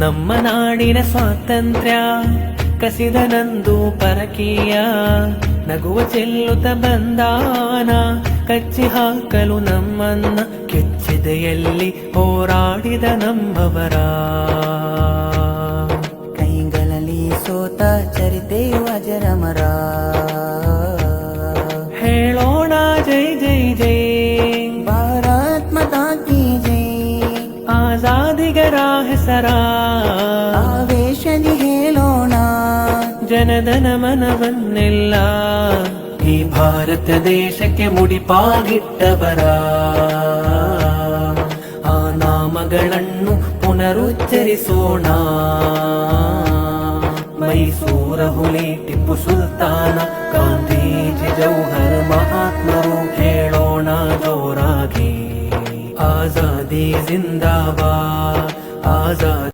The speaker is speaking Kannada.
ನಮ್ಮ ನಾಡಿನ ಸ್ವಾತಂತ್ರ್ಯ ಕಸಿದನಂದು ಪರಕೀಯ ನಗುವ ಚೆಲ್ಲುತ್ತ ಬಂದಾನ ಕಚ್ಚಿ ಹಾಕಲು ನಮ್ಮನ್ನ ಕೆಚ್ಚಿದೆಯಲ್ಲಿ ಹೋರಾಡಿದ ನಮ್ಮವರ. ಕೈಗಳಲ್ಲಿ ಸೋತ ಚರಿತೆಯು ಅಜರಮರ. ಹೇಳೋಣ ಜೈ ಜೈ ಜೈ. ಆಜಾದಿಗರ ಹೆಸರ. ಆವೇಶದಿ ಹೇಳೋಣ. ಜನದನ ಮನವನ್ನೆಲ್ಲ. ಈ ಭಾರತ ದೇಶಕ್ಕೆ ಮುಡಿಪಾಗಿಟ್ಟವರ. ಆ ನಾಮಗಳನ್ನು ಪುನರುಚ್ಚರಿಸೋಣ. ಮೈಸೂರ ಹುಲಿ ಟಿಪ್ಪು ಸುಲ್ತಾನ ಗಾಂಧೀಜಿ ಜೌಹರ್ ಮಹಾತ್ಮರು ಹೇಳೋಣ आजादी जिंदाबाद आजादी